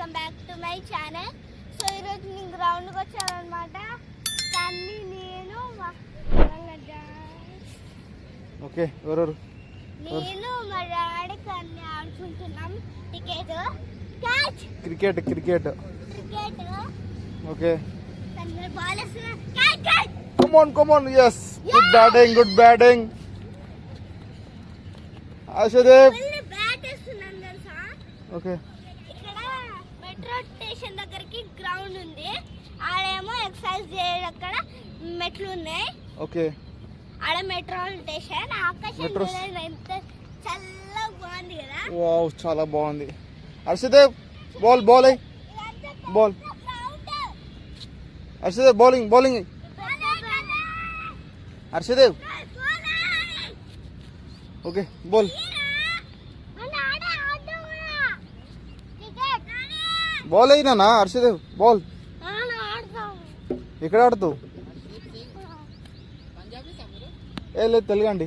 Welcome back to my channel. So ఈరోజు నేను గ్రౌండ్కి వచ్చానమాట కానీ నేను ఓకే ఎవరెవరు? నేను మా డాడీ కానీ ఆడుకుంటున్నాం. Wicket. Catch. Cricket cricket. Cricket. Okay. తన బాల్ వేస్తున్నా catch. Catch come on come on yes good batting good batting Harshdev okay. Station దగ్గరికి గ్రౌండ్ ఉంది. ఆడేమో ఎక్సర్సైజ్ చేయడం అక్కడ. మెట్లు ఉన్నాయి. ఓకే ఆడ మెట్రో స్టేషన్ ఆకాశం మెట్రో చూడండి ఎంత చల్లగా బాగుంది కదా. వావ్ చాలా బాగుంది. హర్షదేవ్ బాల్ బాల్ అయ్యి ఇదంతా బాల్ పెద్ద ground. Harshdev bowling bowling Harshdev. Bowling. Okay ball మన ఆడ ఆడడం కూడా. క్రికెట్. బాల్ అయినా హర్షదేవ్ బాల్. ఎక్కడ ఆడుతావు? ఏ లేదు తెలుగండి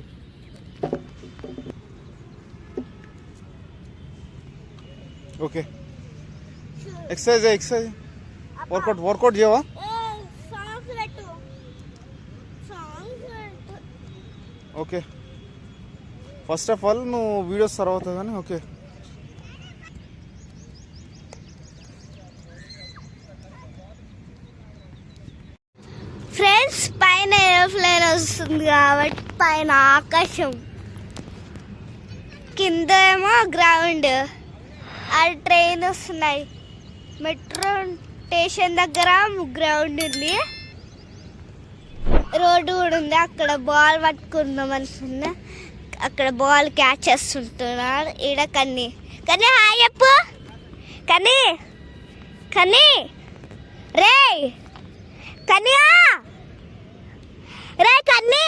okay. Exercise exercise workout workout చేయవా. ఓకే. ఫస్ట్ ఆఫ్ ఆల్ నువ్వు వీడియోస్ తర్వాత కానీ ఓకే ఫ్రెండ్స్ ఏరోప్లేన్ వస్తుంది కాబట్టి పైన ఆకాశం. కింద ఏమో గ్రౌండ్. ఆ ట్రైన్ వస్తున్నాయి. మెట్రో స్టేషన్ దగ్గర గ్రౌండ్ ఉంది. రోడ్డు కూడా ఉంది. అక్కడ బాల్ పట్టుకుందాం అనుకున్నా. అక్కడ బాల్ క్యాచ్ చేస్తుంటున్నారు ఈడ కన్నీ. కానీ హాయ్ చెప్పు. కనీ కన్నీ. రే కన్యా రే కన్నీ!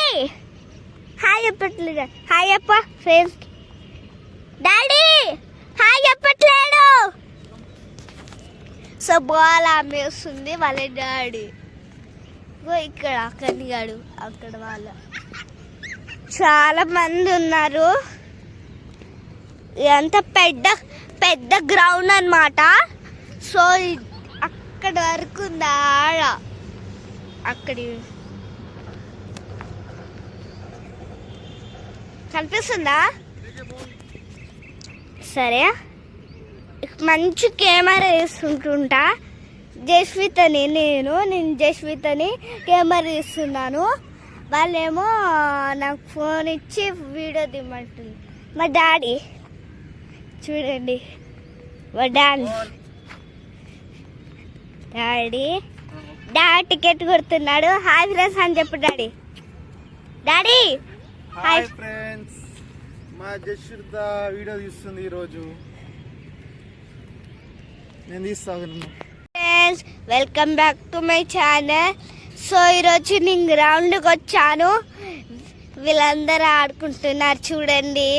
హాయ్ చెప్పట్లేదు హాయ్ చెప్ప ఫ్రెండ్స్ డాడీ! హాయ్ చెప్పట్లేడు సో బాల్ ఆమె వస్తుంది వాళ్ళ డాడీ. ఇక్కడ ఇక్కడ గాడు అక్కడ వాళ్ళ. చాలా మంది ఉన్నారు. ఇదంతా పెద్ద పెద్ద గ్రౌండ్ అన్నమాట. సో అక్కడ వరకు ఉంది? ఆడ. అక్కడి కనిపిస్తుందా? సరే. మంచి కెమెరా వేసుకుంటుంటా. అని నేను నేను జస్వితని కెమెరా తీస్తున్నాను వాళ్ళేమో నాకు ఫోన్ ఇచ్చి వీడియో దిమ్మంటుంది. మా డాడీ చూడండి. మా డాడీ. డాడీ. డాడీ టికెట్ కొడుతున్నాడు. హాయ్ ఫ్రెండ్స్ అని చెప్పు డాడీ. డాడీ! హాయ్ ఫ్రెండ్స్ మా జశ్రుత వీడియో తీస్తుంది ఈరోజు. నేను తీస్తాను friends welcome back to my channel so ఈరోజు నేను గ్రౌండ్కి వచ్చాను. వీళ్ళందరూ ఆడుకుంటున్నారు చూడండి.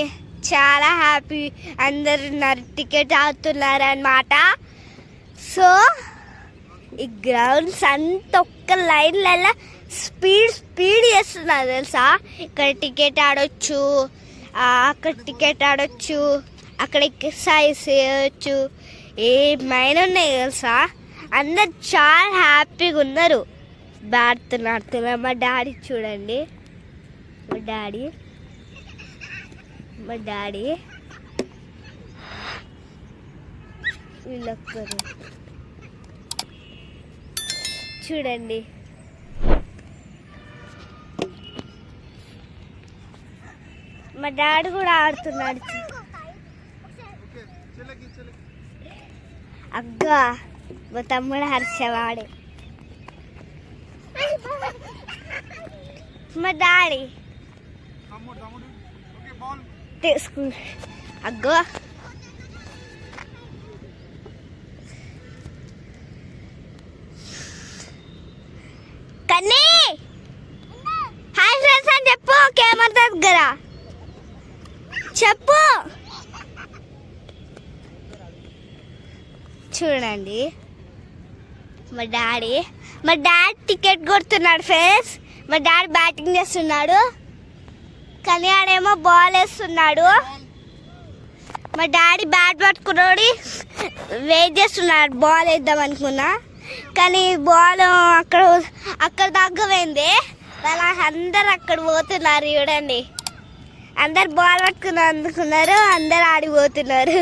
చాలా హ్యాపీ అందరు టికెట్ ఆడుతున్నారు అనమాట సో ఈ గ్రౌండ్స్ అంత ఒక్క లైన్లలో స్పీడ్ స్పీడ్ చేస్తున్నారు తెలుసా? ఇక్కడ టికెట్ ఆడొచ్చు అక్కడ టికెట్ ఆడొచ్చు అక్కడ ఎక్సర్సైజ్ చేయొచ్చు. ఏమైనా ఉన్నాయి తెలుసా? అందరు చాలా హ్యాపీగా ఉన్నారు. ఆడుతున్నారు ఆడుతున్నారు మా డాడీ చూడండి. మా డాడీ. మా డాడీ. వీళ్ళొక్కరు. చూడండి. మా డాడీ కూడా ఆడుతున్నాడు. అగ్గా మా తమ్ముడు హర్షవాడే. మా డాడీ. తీసుకు. అగ్గో. కన్నీ! హాయ్ ఫ్రెండ్స్ అని చెప్పు కెమెరా దగ్గర. చెప్పు. చూడండి. మా డాడీ మా డాడీ టికెట్ కొడుతున్నాడు ఫ్రెండ్స్. మా డాడీ బ్యాటింగ్ చేస్తున్నాడు. కానీ ఆడేమో బాల్ వేస్తున్నాడు. మా డాడీ బ్యాట్ పట్టుకున్నాడు. వెయిట్ చేస్తున్నాడు. బాల్ వేద్దాం అనుకున్నా. కానీ బాల్ అక్కడ అక్కడ దాకా అలా వాళ్ళ అందరు అక్కడ పోతున్నారు చూడండి. అందరు బాల్ పట్టుకుని అందుకున్నారు అందరు ఆడిపోతున్నారు.